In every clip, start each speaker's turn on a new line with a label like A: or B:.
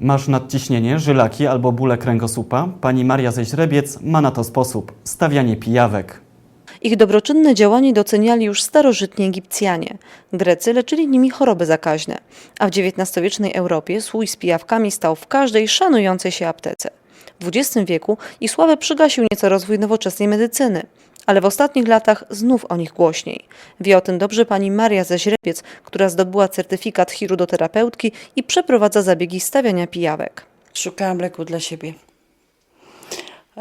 A: Masz nadciśnienie, żylaki albo bóle kręgosłupa? Pani Maria ze Źrebiec ma na to sposób – stawianie pijawek.
B: Ich dobroczynne działanie doceniali już starożytni Egipcjanie. Grecy leczyli nimi choroby zakaźne, a w XIX-wiecznej Europie słój z pijawkami stał w każdej szanującej się aptece. W XX wieku ich sławę przygasił nieco rozwój nowoczesnej medycyny, ale w ostatnich latach znów o nich głośniej. Wie o tym dobrze pani Maria ze Źrebiec, która zdobyła certyfikat chirudoterapeutki i przeprowadza zabiegi stawiania pijawek.
C: Szukałam leku dla siebie.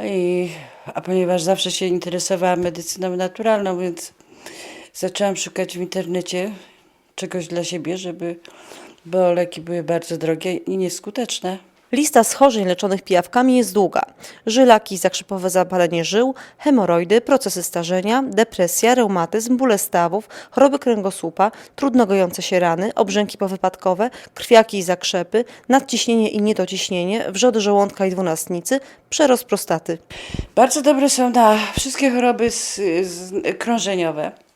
C: I, a ponieważ zawsze się interesowałam medycyną naturalną, więc zaczęłam szukać w internecie czegoś dla siebie, żeby, bo leki były bardzo drogie i nieskuteczne.
B: Lista schorzeń leczonych pijawkami jest długa. Żylaki, zakrzepowe zapalenie żył, hemoroidy, procesy starzenia, depresja, reumatyzm, bóle stawów, choroby kręgosłupa, trudno gojące się rany, obrzęki powypadkowe, krwiaki i zakrzepy, nadciśnienie i niedociśnienie, wrzody żołądka i dwunastnicy, przerost prostaty.
C: Bardzo dobre są na wszystkie choroby z, z, krążeniowe.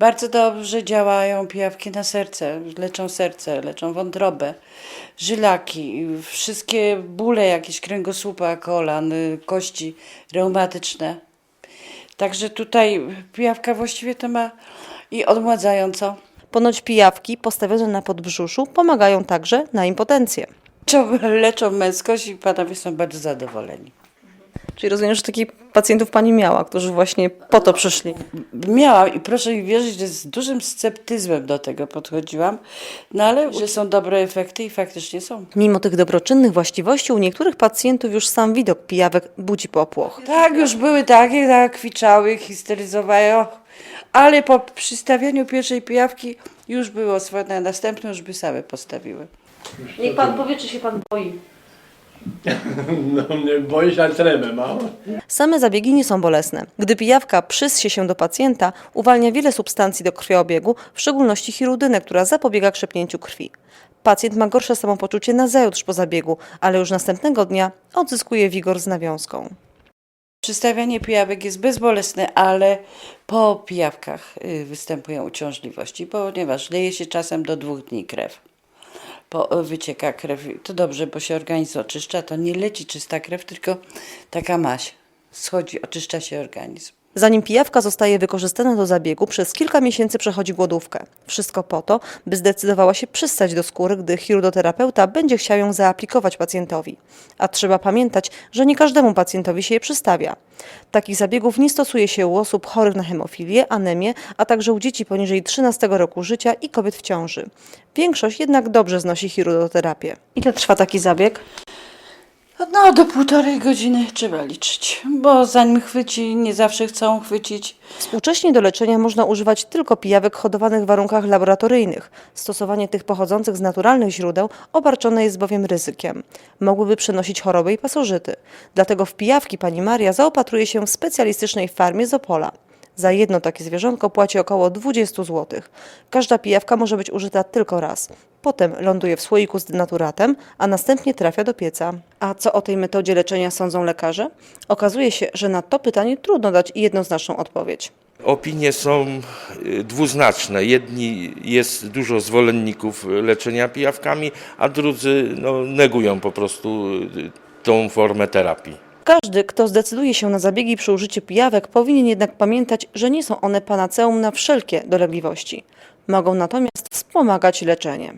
C: Bardzo dobrze działają pijawki na serce, leczą serce, leczą wątrobę, żylaki, wszystkie bóle jakieś kręgosłupa, kolan, y, kości reumatyczne. Także tutaj pijawka właściwie to ma i odmładzająco.
B: Ponoć pijawki postawione na podbrzuszu pomagają także na impotencję.
C: Leczą męskość i panowie są bardzo zadowoleni.
B: Czyli rozumiem, że takich pacjentów pani miała, którzy właśnie po to przyszli.
C: Miałam i proszę mi wierzyć, że z dużym sceptyzmem do tego podchodziłam, no ale że są dobre efekty i faktycznie są.
B: Mimo tych dobroczynnych właściwości u niektórych pacjentów już sam widok pijawek budzi popłoch.
C: Tak, już były takie, tak kwiczały, histeryzowały, ale po przystawieniu pierwszej pijawki już było swoje, następne już by same postawiły.
B: Niech pan powie, czy się pan boi.
D: No mnie boję się, ale tremę mam.
B: Same zabiegi nie są bolesne. Gdy pijawka przyssie się do pacjenta, uwalnia wiele substancji do krwiobiegu, w szczególności chirudynę, która zapobiega krzepnięciu krwi. Pacjent ma gorsze samopoczucie nazajutrz po zabiegu, ale już następnego dnia odzyskuje wigor z nawiązką.
C: Przystawianie pijawek jest bezbolesne, ale po pijawkach y, występują uciążliwości, ponieważ leje się czasem do dwóch dni krew. Po, wycieka krew. To dobrze, bo się organizm oczyszcza. To nie leci czysta krew, tylko taka maś. Schodzi, oczyszcza się organizm.
B: Zanim pijawka zostaje wykorzystana do zabiegu, przez kilka miesięcy przechodzi głodówkę. Wszystko po to, by zdecydowała się przystać do skóry, gdy chirurgoterapeuta będzie chciał ją zaaplikować pacjentowi. A trzeba pamiętać, że nie każdemu pacjentowi się je przystawia. Takich zabiegów nie stosuje się u osób chorych na hemofilię, anemię, a także u dzieci poniżej 13 roku życia i kobiet w ciąży. Większość jednak dobrze znosi chirurgoterapię. Ile trwa taki zabieg?
C: No, do półtorej godziny trzeba liczyć, bo zanim chwyci, nie zawsze chcą chwycić.
B: Współcześnie do leczenia można używać tylko pijawek hodowanych w warunkach laboratoryjnych. Stosowanie tych pochodzących z naturalnych źródeł obarczone jest bowiem ryzykiem. Mogłyby przenosić choroby i pasożyty. Dlatego w pijawki pani Maria zaopatruje się w specjalistycznej farmie z Opola. Za jedno takie zwierzątko płaci około 20 zł. Każda pijawka może być użyta tylko raz. Potem ląduje w słoiku z denaturatem, a następnie trafia do pieca. A co o tej metodzie leczenia sądzą lekarze? Okazuje się, że na to pytanie trudno dać jednoznaczną odpowiedź.
E: Opinie są y, dwuznaczne. Jedni jest dużo zwolenników leczenia pijawkami, a drudzy no, negują po prostu y, tą formę terapii.
B: Każdy, kto zdecyduje się na zabiegi przy użyciu pijawek, powinien jednak pamiętać, że nie są one panaceum na wszelkie dolegliwości. Mogą natomiast wspomagać leczenie.